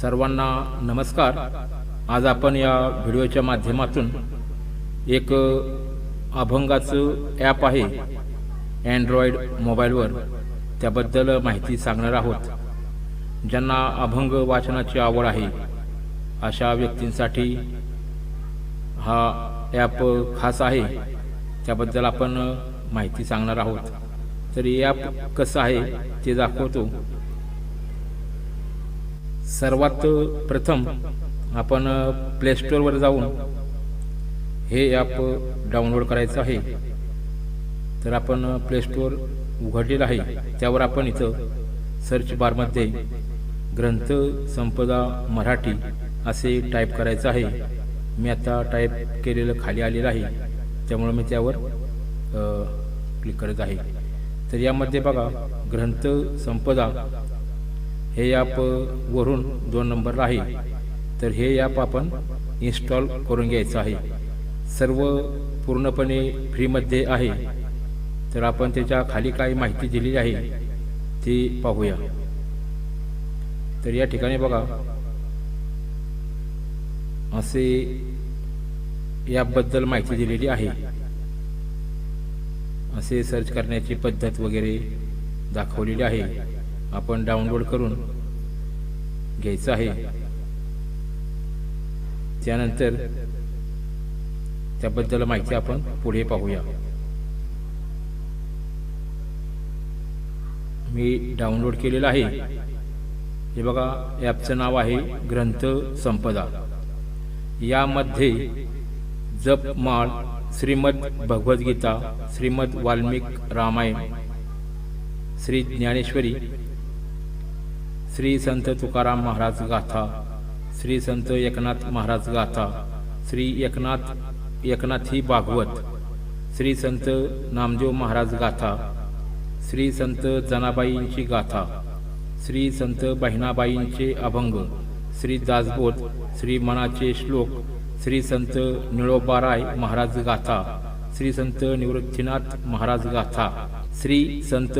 सर्वांना नमस्कार. आज आपण या व्हिडिओच्या माध्यमातून एक अभंगाचं ॲप आहे अँड्रॉइड मोबाईलवर त्याबद्दल माहिती सांगणार आहोत. ज्यांना अभंग वाचनाची आवड आहे अशा व्यक्तींसाठी हा ॲप खास आहे. त्याबद्दल आपण माहिती सांगणार आहोत. तर हे ॲप कसं आहे ते दाखवतो. सर्वात प्रथम आपण प्ले स्टोअरवर जाऊन हे ॲप डाउनलोड करायचं आहे. तर आपण प्ले स्टोअर उघडलेलं आहे. त्यावर आपण इथं सर्च बारमध्ये ग्रंथ संपदा मराठी असे टाईप करायचं आहे. मी आता टाईप केलेलं खाली आलेलं आहे. त्यामुळे मी त्यावर क्लिक करत आहे. तर यामध्ये बघा ग्रंथ संपदा हे ॲप वरून दोन नंबरला आहे. तर हे ॲप आपण इन्स्टॉल करून घ्यायचं आहे. सर्व पूर्णपणे फ्रीमध्ये आहे. तर आपण त्याच्याखाली काय माहिती दिलेली आहे ती पाहूया. तर या ठिकाणी बघा. असे याबद्दल माहिती दिलेली आहे. असे सर्च करण्याची पद्धत वगैरे दाखवलेली आहे. आपण डाउनलोड करून घ्यायचं आहे. त्यानंतर त्याबद्दल माहिती आपण पुढे पाहूया. मी डाउनलोड केलेलं आहे. हे बघा ॲपचं नाव आहे ग्रंथ संपदा. यामध्ये जपमाळ श्रीमद भगवद्गीता श्रीमद वाल्मिक रामायण श्री ज्ञानेश्वरी श्री संत तुकाराम महाराज गाथा श्री संत एकनाथ महाराज गाथा श्री एकनाथ एकनाथी भागवत श्री संत नामदेव महाराज गाथा श्री संत जनाबाईंची गाथा श्री संत बहिणाबाईंचे अभंग श्री दासबोध श्री मनाचे श्लोक श्री संत निळोबाराय महाराज गाथा श्री संत निवृत्तीनाथ महाराज गाथा श्री संत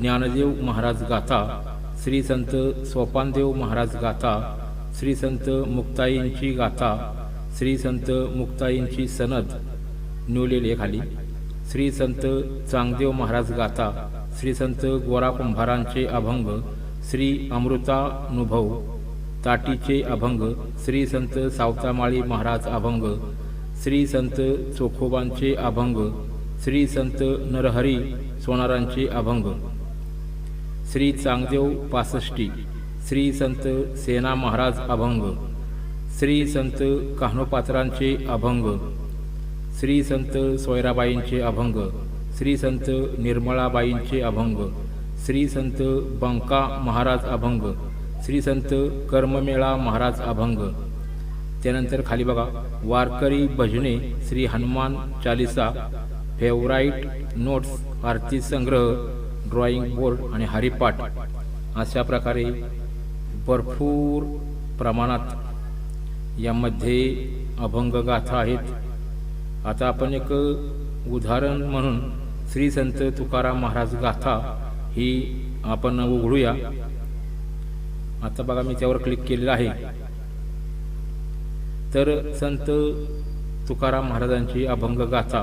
ज्ञानदेव महाराज गाथा श्री संत सोपानदेव महाराज गाथा श्री संत मुक्ताईंची गाथा श्री संत मुक्ताईंची सनद न्यूलेले खाली. श्री संत चांगदेव महाराज गाथा श्री संत गोरा कुंभारांचे अभंग श्री अमृतानुभव ताटीचे अभंग श्री संत सावतामाळी महाराज अभंग श्री संत चोखोबांचे अभंग श्री संत नरहरी सोनारांचे अभंग. श्री चांगदेव पासष्टी श्री संत सेना महाराज अभंग श्री संत कान्होपात्रांचे अभंग श्री संत सोयराबाईंचे अभंग श्री संत निर्मळाबाईंचे अभंग श्री संत बंका महाराज अभंग श्री संत कर्ममेळा महाराज अभंग. त्यानंतर खाली बघा वारकरी भजने श्री हनुमान चालिसा फेवराईट नोट्स आरती संग्रह ड्रॉइंग बोर्ड आणि हरिपाठ अशा प्रकारे भरपूर प्रमाणात यामध्ये अभंग गाथा आहेत. आता आपण एक उदाहरण म्हणून श्री संत तुकाराम महाराज गाथा ही आपण उघडूया. आता बघा मी त्यावर क्लिक केलेलं आहे. तर संत तुकाराम महाराजांची अभंग गाथा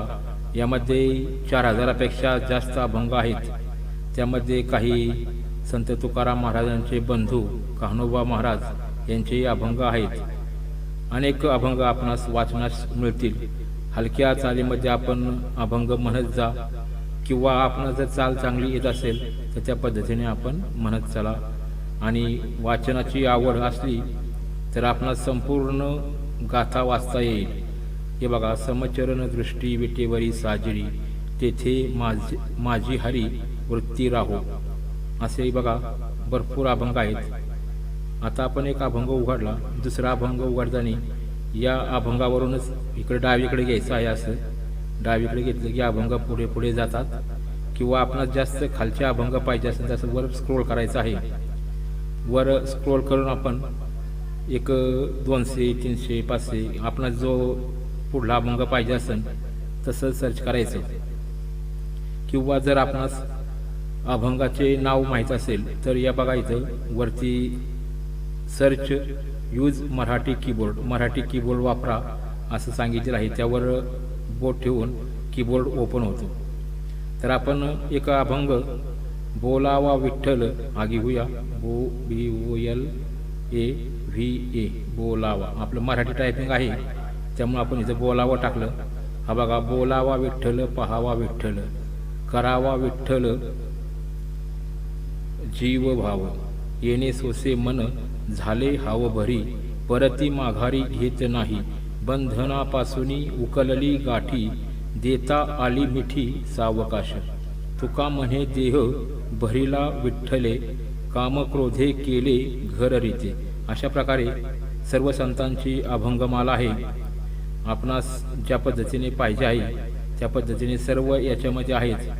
यामध्ये चार हजारापेक्षा जास्त अभंग आहेत. त्यामध्ये काही संत तुकाराम महाराजांचे बंधू कान्होबा महाराज यांचे अभंग आहेत. अनेक अभंग आपणास वाचनास मिळतील. हलक्या चालीमध्ये आपण अभंग म्हणत जा किंवा आपण जर चाल चांगली येत असेल तर त्या पद्धतीने आपण म्हणत चला. आणि वाचनाची आवड असली तर आपणास संपूर्ण गाथा वाचता येईल. हे बघा समचरण दृष्टी विटेवरी साजरी तेथे माझी माझी हरी वृत्ती राहो. असे बघा भरपूर अभंग आहेत. आता आपण एक अभंग उघडला दुसरा अभंग उघडताना या अभंगावरूनच इकडे डावीकडे घ्यायचं आहे असं. डावीकडे घेतलं की अभंग पुढे पुढे जातात. किंवा आपणास जास्त खालचे अभंग पाहिजे असेल तसं वर स्क्रोल करायचं आहे. वर स्क्रोल करून आपण एक दोनशे तीनशे पाचशे आपणास जो पुढला अभंग पाहिजे असेल तसं सर्च करायचं. किंवा जर आपणास अभंगाचे नाव माहीत असेल तर या बघा इथं वरती search use Marathi keyboard Marathi keyboard वापरा असं सांगितलेलं आहे. त्यावर बोट ठेवून कीबोर्ड ओपन होतो. तर आपण एक अभंग बोलावा विठ्ठल हा घेऊया बो B O L A V A बोलावा. आपलं मराठी टायपिंग आहे. त्यामुळे आपण इथं बोलावं टाकलं. हा बघा बोलावा विठ्ठल पहावा विठ्ठल करावा विठ्ठल जीव भाव येणे सोसे मन झाले हाव भरी परती माघारी घेत नाही. बंधनापासूनी उकलली गाठी देता आली मिठी सावकाश. तुका म्हणे देह भरीला विठ्ठले कामक्रोधे केले घर रीते. अशा प्रकारे सर्व संतांची अभंगमाला आहे. आपणास ज्या पद्धतीने पाहिजे आहे त्या पद्धतीने सर्व याच्यामध्ये आहेत.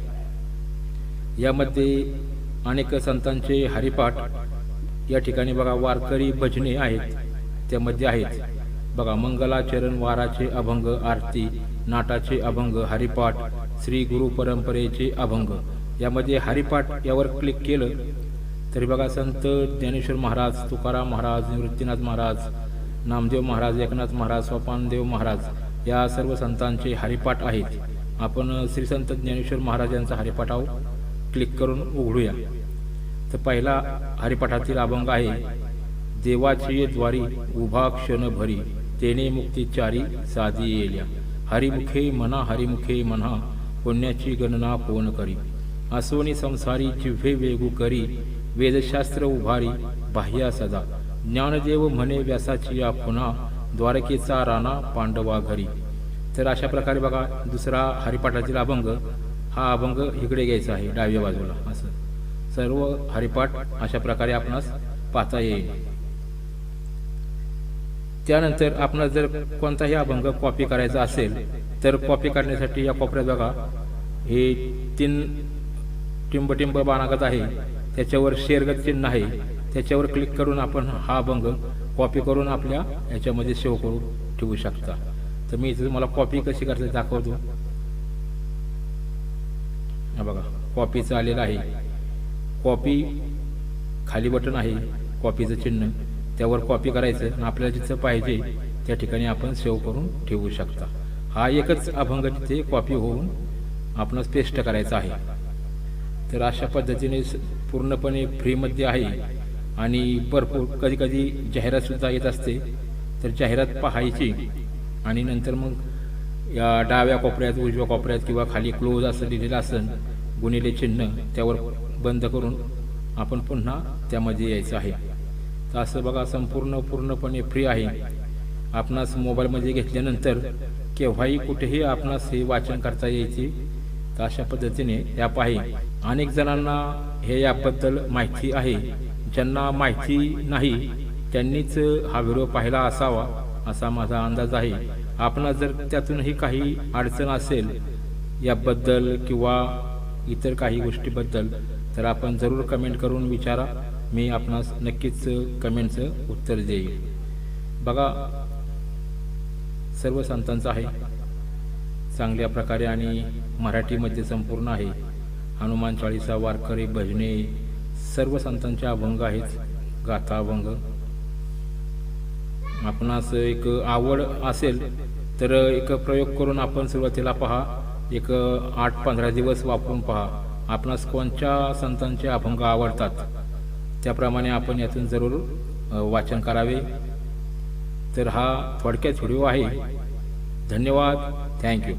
यामध्ये अनेक संतांचे हरिपाठ या ठिकाणी बघा वारकरी भजने आहेत त्यामध्ये आहेत. बघा मंगलाचरण वाराचे अभंग आरती नाटाचे अभंग हरिपाठ श्री गुरु परंपरेचे अभंग. यामध्ये हरिपाठ यावर क्लिक केलं तरी बघा संत ज्ञानेश्वर महाराज तुकाराम महाराज निवृत्तीनाथ महाराज नामदेव महाराज एकनाथ महाराज स्वपानदेव महाराज या सर्व संतांचे हरिपाठ आहेत. आपण श्री संत ज्ञानेश्वर महाराज यांचा हरिपाठ आहोत. क्लिक करून उघडूया. तर पहिला हरिपाठातील अभंग आहे देवाची द्वारी उभा क्षण भरी तेने मुक्तीचारी साधी येल्या. हरिमुखे म्हणा हरिमुखे म्हणा पुण्याची गणना कोण करी? असोनी संसारी जिव्हे वेगू करी वेदशास्त्र उभारी बाह्या सदा. ज्ञानदेव म्हणे व्यासाची या पुन्हा द्वारकेचा राणा पांडवा घरी. तर अशा प्रकारे बघा दुसरा हरिपाठातील अभंग हा अभंग इकडे घ्यायचा आहे डाव्या बाजूला. असं. सर्व हरिपाठ अशा प्रकारे आपणास पाहता येईल. त्यानंतर आपणास जर कोणताही अभंग कॉपी करायचा असेल तर कॉपी करण्यासाठी या कोपऱ्यात बघा. हे तीन टिंबटिंब बाणागत आहे. त्याच्यावर शेरगत चिन्ह आहे. त्याच्यावर क्लिक करून आपण हा अभंग कॉपी करून आपल्या याच्यामध्ये सेव्ह करून ठेवू शकता. तर मी इथे तुम्हाला कॉपी कशी करायची दाखवतो. हा बघा कॉपीचं आलेलं आहे. कॉपी खाली बटन आहे कॉपीचं चिन्ह. त्यावर कॉपी करायचं आणि आपल्याला जिथं पाहिजे त्या ठिकाणी आपण सेव्ह करून ठेवू शकता. हा एकच अभंग तिथे कॉपी होऊन आपणास पेस्ट करायचा आहे. तर अशा पद्धतीने स- पूर्णपणे फ्रीमध्ये आहे आणि भरपूर कधी कधी जाहिरातसुद्धा येत असते. तर जाहिरात पाहायची आणि नंतर मग या डाव्या कोपऱ्यात उजव्या कोपऱ्यात किंवा खाली क्लोज असं लिहिलेलं असेल गुणिले चिन्ह त्यावर बंद करून आपण पुन्हा त्यामध्ये यायचं आहे. तर असं बघा संपूर्ण पूर्णपणे फ्री आहे. आपणास मोबाईलमध्ये घेतल्यानंतर केव्हाही कुठेही आपणास हे वाचन करता यायचे तर अशा पद्धतीने ॲप आहे. अनेक जणांना हे ॲपबद्दल माहिती आहे. ज्यांना माहिती नाही त्यांनीच हा व्हिडिओ पाहिला असावा. असा माझा अंदाज आहे. आपणास जर त्यातूनही काही अडचण असेल याबद्दल किंवा इतर काही गोष्टीबद्दल तर आपण जरूर कमेंट करून विचारा. मी आपणास नक्कीच कमेंटचं उत्तर देईल बघा सर्व संतांचं आहे. चांगल्या प्रकारे आणि मराठीमध्ये संपूर्ण आहे. हनुमान चाळीसा वारकरी भजने सर्व संतांचे अभंग आहेत. गाथा अभंग. आपणास एक आवड असेल तर एक प्रयोग करून आपण सुरुवातीला पहा. एक आठ पंधरा दिवस वापरून पहा. आपणास कोणत्या संतांचे अभंग आवडतात? त्याप्रमाणे आपण यातून जरूर वाचन करावे. तर हा थोडक्यात व्हिडिओ आहे. धन्यवाद. थँक्यू.